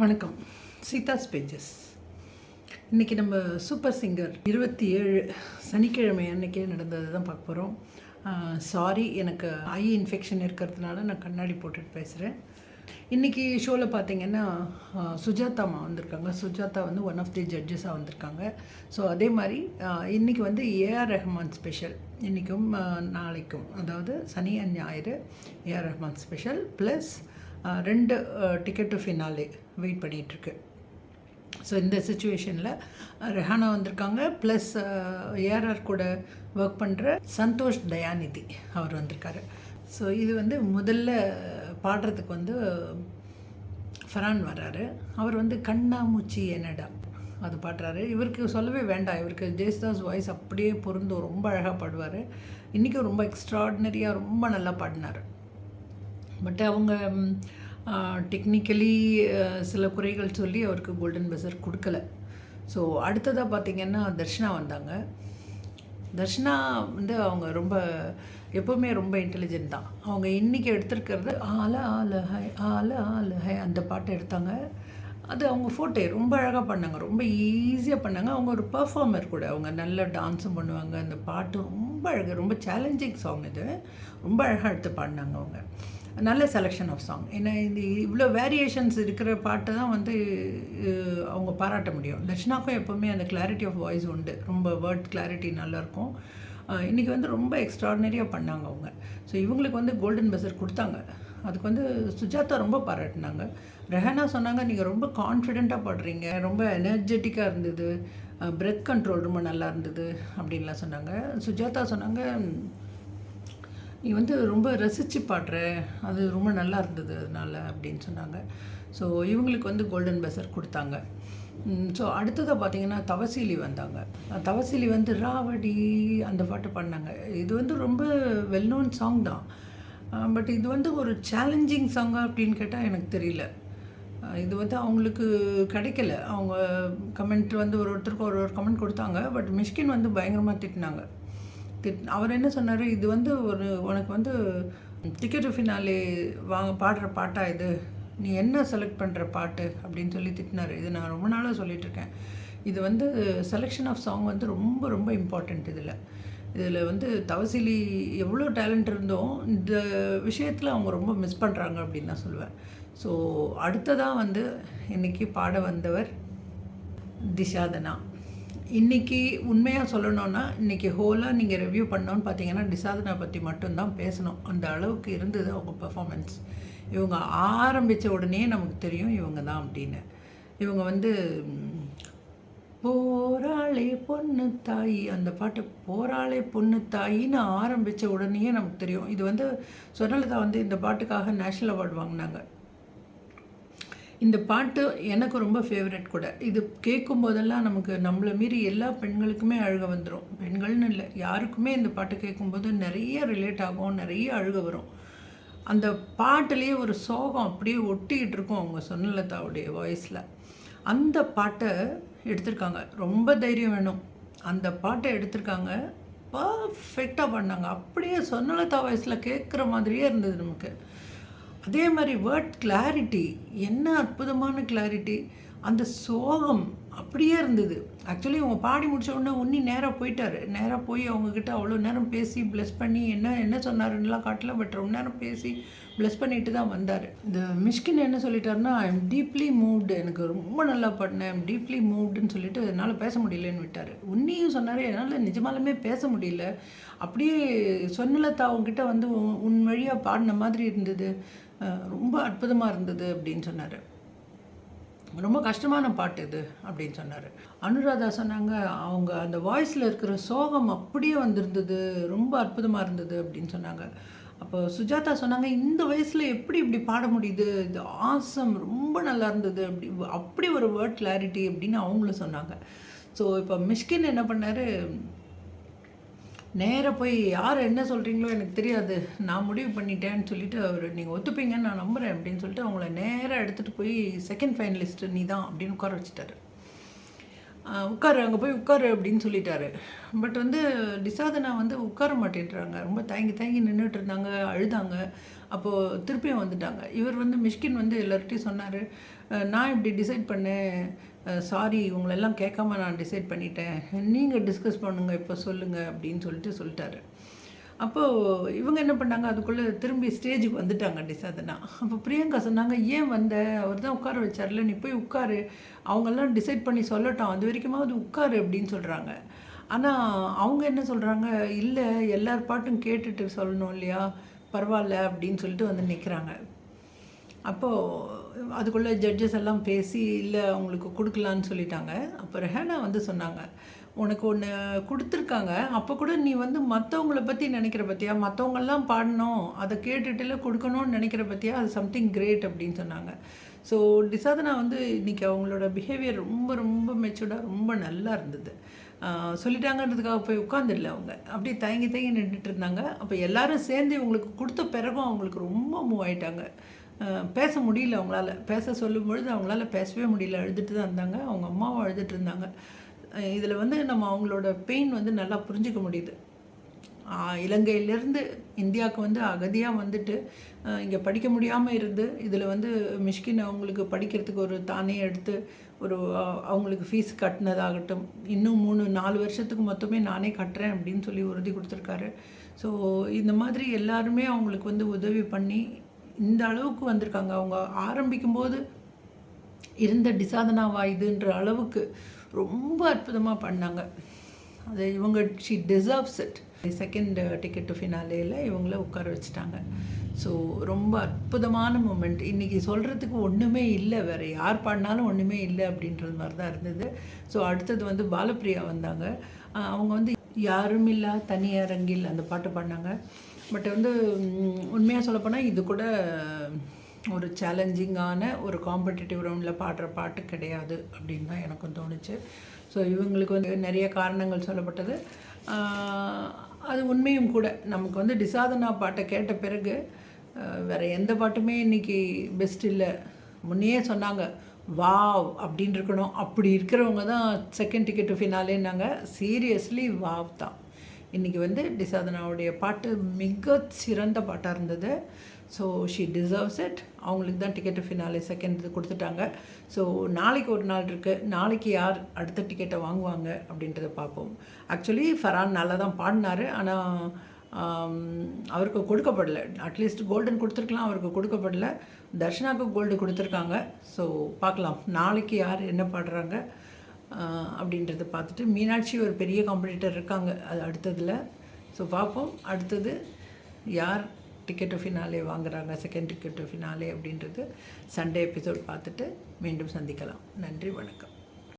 வணக்கம். சீதாஸ் பேஜஸ் இன்றைக்கி நம்ம சூப்பர் சிங்கர் இருபத்தி ஏழு சனிக்கிழமை அன்றைக்கே நடந்தது தான் பார்க்க போகிறோம் சாரி எனக்கு ஐ இன்ஃபெக்ஷன் இருக்கிறதுனால நான் கண்ணாடி போட்டுட்டு பேசுகிறேன் இன்றைக்கி ஷோவில் பார்த்தீங்கன்னா சுஜாதா அம்மா வந்திருக்காங்க. சுஜாதா வந்து ஒன் ஆஃப் தி ஜட்ஜஸாக வந்திருக்காங்க. ஸோ அதே மாதிரி இன்றைக்கி வந்து ஏஆர் ரஹ்மான் ஸ்பெஷல் இன்றைக்கும் நாளைக்கும் அதாவது சனி அண்ட் ஞாயிறு ஏஆர் ரஹ்மான் ஸ்பெஷல் ப்ளஸ் ரெண்டு டிக்கெட்டு ஃபினாலே வெயிட் பண்ணிகிட்ருக்கு ஸோ இந்த சுச்சுவேஷனில் ரெஹானா வந்திருக்காங்க ப்ளஸ் ஏஆர்ஆர் கூட ஒர்க் பண்ணுற சந்தோஷ் தயாநிதி அவர் வந்திருக்காரு. ஸோ இது வந்து முதல்ல பாடுறதுக்கு வந்து ஃபரான் வர்றாரு. அவர் வந்து கண்ணாமூச்சி என்னடா அது பாடுறாரு. இவருக்கு சொல்லவே வேண்டாம். இவருக்கு ஜெயசுதாஸ் வாய்ஸ் அப்படியே பொருந்தும். ரொம்ப அழகாக பாடுவார். இன்றைக்கும் ரொம்ப எக்ஸ்ட்ராடினரியாக ரொம்ப நல்லா பாடினார். பட் அவங்க டெக்னிக்கலி சில குறைகள் சொல்லி அவருக்கு கோல்டன் பஸர் கொடுக்கல. ஸோ அடுத்ததாக பார்த்தீங்கன்னா தர்ஷனா வந்தாங்க. தர்ஷனா வந்து அவங்க ரொம்ப எப்போவுமே ரொம்ப இன்டெலிஜென்ட் தான். அவங்க இன்றைக்கி எடுத்திருக்கிறது ஆல ஆல ஹை ஆல ஆல ஹை அந்த பாட்டை எடுத்தாங்க. அது அவங்க ஃபோட்டோ ரொம்ப அழகாக பண்ணாங்க. ரொம்ப ஈஸியாக பண்ணாங்க. அவங்க ஒரு பர்ஃபார்மர் கூட. அவங்க நல்ல டான்ஸும் பண்ணுவாங்க. அந்த பாட்டு ரொம்ப அழகு ரொம்ப சேலஞ்சிங் சாங் இது. ரொம்ப அழகாக எடுத்து பாடினாங்க அவங்க. நல்ல செலெக்ஷன் ஆஃப் சாங் ஏன்னா இந்த இவ்வளோ வேரியேஷன்ஸ் இருக்கிற பாட்டு தான் வந்து அவங்க பாராட்ட முடியும். தட்சிணாக்கும் எப்போவுமே அந்த கிளாரிட்டி ஆஃப் வாய்ஸ் உண்டு. ரொம்ப வேர்ட் கிளாரிட்டி நல்லாயிருக்கும் இன்றைக்கி வந்து ரொம்ப எக்ஸ்ட்ராடினரியாக பண்ணாங்க அவங்க. ஸோ இவங்களுக்கு வந்து கோல்டன் பெசர் கொடுத்தாங்க. அதுக்கு வந்து சுஜாதா ரொம்ப பாராட்டினாங்க. ரெஹனா சொன்னாங்க நீங்கள் ரொம்ப கான்ஃபிடெண்ட்டாக பாடுறீங்க. ரொம்ப எனர்ஜெட்டிக்காக இருந்தது. பிரெத் கண்ட்ரோல் ரொம்ப நல்லா இருந்தது. அப்படின்லாம் சொன்னாங்க. சுஜாதா சொன்னாங்க நீ வந்து ரொம்ப ரசித்து பாடுற அது ரொம்ப நல்லா இருந்தது அதனால் அப்படின்னு சொன்னாங்க. ஸோ இவங்களுக்கு வந்து கோல்டன் பெசர் கொடுத்தாங்க. ஸோ அடுத்ததாக பார்த்தீங்கன்னா தவசீலி வந்தாங்க. தவசீலி வந்து ராவடி அந்த பாட்டு பாடினாங்க. இது வந்து ரொம்ப வெல் நோன் சாங் தான். பட் இது வந்து ஒரு சேலஞ்சிங் சாங்காக அப்படின்னு கேட்டால் எனக்கு தெரியல. இது வந்து அவங்களுக்கு கிடைக்கல. அவங்க கமெண்ட் வந்து ஒரு ஒருத்தருக்கு ஒரு ஒரு கமெண்ட் கொடுத்தாங்க. பட் மிஷ்கின் வந்து பயங்கரமாக திட்டினாங்க. திட் அவர் என்ன சொன்னார் இது வந்து ஒரு உனக்கு வந்து டிக்கெட் ஃபினாலே வாங்க பாடுற பாட்டா இது? நீ என்ன செலக்ட் பண்ணுற பாட்டு? அப்படின்னு சொல்லி திட்டினார். இது நான் ரொம்ப நாளாக சொல்லிகிட்ருக்கேன் இது வந்து செலெக்ஷன் ஆஃப் சாங் வந்து ரொம்ப ரொம்ப இம்பார்ட்டண்ட் இதில். இதில் வந்து தவசிலி எவ்வளோ டேலண்ட் இருந்தோம் இந்த விஷயத்தில் அவங்க ரொம்ப மிஸ் பண்ணுறாங்க அப்படின்னு நான் சொல்லுவேன் ஸோ அடுத்ததாக வந்து இன்றைக்கி பாட வந்தவர் திஷாதனா. இன்றைக்கி உண்மையாக சொல்லணும்னா இன்றைக்கி ஹோலாக நீங்கள் ரிவ்யூ பண்ணோன்னு பார்த்தீங்கன்னா டிசாதனை பற்றி மட்டும்தான் பேசணும். அந்த அளவுக்கு இருந்தது அவங்க பெர்ஃபார்மன்ஸ் இவங்க ஆரம்பித்த உடனே நமக்கு தெரியும் இவங்க தான் அப்படின்னு. இவங்க வந்து போராளே பொண்ணு தாயி. அந்த பாட்டு போராளே பொண்ணு தாயின்னு ஆரம்பித்த உடனேயே நமக்கு தெரியும். இது வந்து சொன்னலதா வந்து இந்த பாட்டுக்காக நேஷ்னல் அவார்டு வாங்கினாங்க. இந்த பாட்டு எனக்கு ரொம்ப ஃபேவரட் கூட. இது கேட்கும் போதெல்லாம் நமக்கு நம்மளை மீறி எல்லா பெண்களுக்குமே அழுக வந்துடும் பெண்கள்னு இல்லை யாருக்குமே இந்த பாட்டு கேட்கும்போது நிறைய ரிலேட் ஆகும் நிறைய அழுக வரும். அந்த பாட்டுலேயே ஒரு சோகம் அப்படியே ஒட்டிக்கிட்டு இருக்கும் அவங்க சொன்னலதாவுடைய வாய்ஸில் அந்த பாட்டை எடுத்திருக்காங்க. ரொம்ப தைரியம் வேணும். அந்த பாட்டை எடுத்திருக்காங்க. பர்ஃபெக்டாக பண்ணாங்க. அப்படியே சொன்னலதா வாய்ஸில் கேட்குற மாதிரியே இருந்தது நமக்கு. அதே மாதிரி வேர்ட் கிளாரிட்டி என்ன அற்புதமான கிளாரிட்டி அந்த சோகம் அப்படியே இருந்தது. ஆக்சுவலி அவங்க பாடி முடிச்ச உடனே உன்னி நேராக போயிட்டார். நேராக போய் அவங்கக்கிட்ட அவ்வளோ நேரம் பேசி ப்ளஸ் பண்ணி என்ன என்ன சொன்னாருன்னெலாம் காட்டல பட் ரொம்ப நேரம் பேசி ப்ளஸ் பண்ணிட்டு தான் வந்தார். இந்த மிஷ்கின் என்ன சொல்லிட்டாருன்னா ஐம் டீப்லி மூவ்டு எனக்கு ரொம்ப நல்லா பாடினேன். ஐம் டீப்லி மூவ்டுன்னு சொல்லிட்டு என்னால் பேச முடியலன்னு விட்டார். உன்னியும் சொன்னார் என்னால் நிஜமாலுமே பேச முடியல. அப்படியே சொன்னலத்தா அவங்ககிட்ட வந்து உன் உன் வழியாக பாடின மாதிரி இருந்தது. ரொம்ப அற்புதமாக இருந்தது அப்படின்னு சொன்னார். ரொம்ப கஷ்டமான பாட்டு இது அப்படின்னு சொன்னார். அனுராதா சொன்னாங்க அவங்க அந்த வாய்ஸில் இருக்கிற சோகம் அப்படியே வந்திருந்தது ரொம்ப அற்புதமாக இருந்தது அப்படின்னு சொன்னாங்க. அப்போ சுஜாதா சொன்னாங்க இந்த வயசில் எப்படி இப்படி பாட முடியுது? இது ஆசம் ரொம்ப நல்லா இருந்தது அப்படி அப்படி ஒரு வேர்ட் கிளாரிட்டி அப்படின்னு அவங்களும் சொன்னாங்க. ஸோ இப்போ மிஷ்கின் என்ன பண்ணார் நேராக போய் யார் என்ன சொல்கிறீங்களோ எனக்கு தெரியாது. நான் முடிவு பண்ணிட்டேன்னு சொல்லிட்டு அவர் நீங்கள் ஒத்துப்பீங்கன்னு நான் நம்புகிறேன் அப்படின்னு சொல்லிட்டு அவங்கள நேராக எடுத்துகிட்டு போய் செகண்ட் ஃபைனலிஸ்ட்டு நீ தான் அப்படின்னு உட்கார வச்சுட்டாரு. உட்காரு அங்கே போய் உட்காரு அப்படின்னு சொல்லிட்டாரு. பட் வந்து டிசாதனா வந்து உட்கார மாட்டேன்றாங்க. ரொம்ப தயங்கி தயங்கி நின்றுட்டு இருந்தாங்க அழுதாங்க. அப்போது திருப்பியும் வந்துட்டாங்க. இவர் வந்து மிஷ்கின் வந்து எல்லார்ட்டையும் சொன்னார் நான் இப்படி டிசைட் பண்ணேன். சாரி இவங்களெல்லாம் கேட்காம நான் டிசைட் பண்ணிட்டேன். நீங்கள் டிஸ்கஸ் பண்ணுங்கள் இப்போ சொல்லுங்கள் அப்படின்னு சொல்லிட்டு சொல்லிட்டாரு. அப்போது இவங்க என்ன பண்ணாங்க? அதுக்குள்ளே திரும்பி ஸ்டேஜுக்கு வந்துட்டாங்க டிசாதனா அப்போ பிரியங்கா சொன்னாங்க ஏன் வந்த? அவர் தான் உட்கார வச்சார்ல நீ போய் உட்காரு. அவங்கெல்லாம் டிசைட் பண்ணி சொல்லட்டும். அது வரைக்குமாவது உட்காரு அப்படின்னு சொல்கிறாங்க ஆனால் அவங்க என்ன சொல்கிறாங்க இல்லை எல்லார் பாட்டும் கேட்டுட்டு சொல்லணும் இல்லையா? பரவாயில்ல அப்படின்னு சொல்லிட்டு வந்து நிற்கிறாங்க அப்போது அதுக்குள்ளே ஜட்ஜஸ் எல்லாம் பேசி இல்லை அவங்களுக்கு கொடுக்கலான்னு சொல்லிட்டாங்க. அப்போ ரெஹானா வந்து சொன்னாங்க உனக்கு ஒன்று கொடுத்துருக்காங்க. அப்போ கூட நீ வந்து மற்றவங்கள பற்றி நினைக்கிற பற்றியா மற்றவங்கெல்லாம் பாடணும். அதை கேட்டுட்டுல கொடுக்கணும்னு நினைக்கிற பற்றியா அது சம்திங் கிரேட் அப்படின்னு சொன்னாங்க. ஸோ டிசாதனா வந்து இன்றைக்கி அவங்களோட பிஹேவியர் ரொம்ப ரொம்ப மெச்சூர்டாக ரொம்ப நல்லா இருந்தது. சொல்லிட்டாங்கன்றதுக்காக போய் உட்காந்துடல அவங்க. அப்படியே தயங்கி தயங்கி நின்றுட்டு இருந்தாங்க. அப்போ எல்லாரும் சேர்ந்து இவங்களுக்கு கொடுத்த பிறகும் அவங்களுக்கு ரொம்ப மூவ் ஆயிட்டாங்க. பேச முடியல அவங்களால. பேச சொல்லும் பொழுது அவங்களால பேசவே முடியல. அழுதுட்டு தான் இருந்தாங்க. அவங்க அம்மாவும் அழுதுட்டு இருந்தாங்க. இதில் வந்து நம்ம அவங்களோட பெயின் வந்து நல்லா புரிஞ்சுக்க முடியுது. இலங்கையிலேருந்து இந்தியாவுக்கு வந்து அகதியாக வந்துட்டு இங்கே படிக்க முடியாமல் இருந்து இதில் வந்து மிஷ்கின் அவங்களுக்கு படிக்கிறதுக்கு ஒரு தானே எடுத்து ஒரு அவங்களுக்கு ஃபீஸ் கட்டினதாகட்டும் இன்னும் மூணு நாலு வருஷத்துக்கு மொத்தமே நானே கட்டுறேன் அப்படின்னு சொல்லி உறுதி கொடுத்துருக்காரு. ஸோ இந்த மாதிரி எல்லாருமே அவங்களுக்கு வந்து உதவி பண்ணி இந்த அளவுக்கு வந்திருக்காங்க. அவங்க ஆரம்பிக்கும்போது இருந்த டிசாதனாவா இதுன்ற அளவுக்கு ரொம்ப அற்புதமாக பண்ணாங்க. அது இவங்க she deserves it second ticket to ஃபினாலேயில் இவங்கள உட்கார வச்சுட்டாங்க. ஸோ ரொம்ப அற்புதமான மூமெண்ட் இன்றைக்கி சொல்கிறதுக்கு ஒன்றுமே இல்லை. வேறு யார் பாடினாலும் ஒன்றுமே இல்லை அப்படின்றது மாதிரி தான் இருந்தது. ஸோ அடுத்தது வந்து பாலப்பிரியா வந்தாங்க. அவங்க வந்து யாருமில்லா தனியரங்கில் அந்த பாட்டு பாடினாங்க. பட் வந்து உண்மையாக சொல்லப்போனால் இது கூட ஒரு சேலஞ்சிங்கான ஒரு காம்படிட்டிவ் ரவுண்டில் பாடுற பாட்டு கிடையாது அப்படின்னு தான் எனக்கும் தோணுச்சு. ஸோ இவங்களுக்கு வந்து நிறைய காரணங்கள் சொல்லப்பட்டது. அது உண்மையும் கூட. நமக்கு வந்து டிசாதனா பாட்டை கேட்ட பிறகு வேறு எந்த பாட்டுமே இன்றைக்கி பெஸ்ட் இல்லை. முன்னையே சொன்னாங்க வாவ் அப்படின்னு இருக்கணும். அப்படி இருக்கிறவங்க தான் செகண்ட் டிக்கெட் ஃபினாலேன்னாங்க சீரியஸ்லி வாவ் தான். இன்றைக்கி வந்து டிசாதனாவுடைய பாட்டு மிக சிறந்த பாட்டாக இருந்தது. ஸோ ஷீ டிசர்வ்ஸ் இட் அவங்களுக்கு தான் டிக்கெட்டு ஃபினாலே செகண்ட் இது கொடுத்துட்டாங்க. ஸோ நாளைக்கு ஒரு நாள் இருக்குது நாளைக்கு யார் அடுத்த டிக்கெட்டை வாங்குவாங்க அப்படின்றத பார்ப்போம். ஆக்சுவலி ஃபரான் நல்லா தான் பாடினாரு. ஆனால் அவருக்கு கொடுக்கப்படல. அட்லீஸ்ட் கோல்டன் கொடுத்துருக்கலாம். அவருக்கு கொடுக்கப்படல. தர்ஷனாவுக்கு கோல்டு கொடுத்துருக்காங்க. ஸோ பார்க்கலாம். நாளைக்கு யார் என்ன பாடுறாங்க? அப்படின்றத பார்த்துட்டு மீனாட்சி ஒரு பெரிய காம்படிட்டர் இருக்காங்க. அது அடுத்ததில். ஸோ பார்ப்போம். அடுத்தது யார் டிக்கெட் ஃபினாலே வாங்குறாங்க? செகண்ட் டிக்கெட் ஃபினாலே அப்படின்றது சண்டே எபிசோட் பார்த்துட்டு மீண்டும் சந்திக்கலாம். நன்றி வணக்கம்.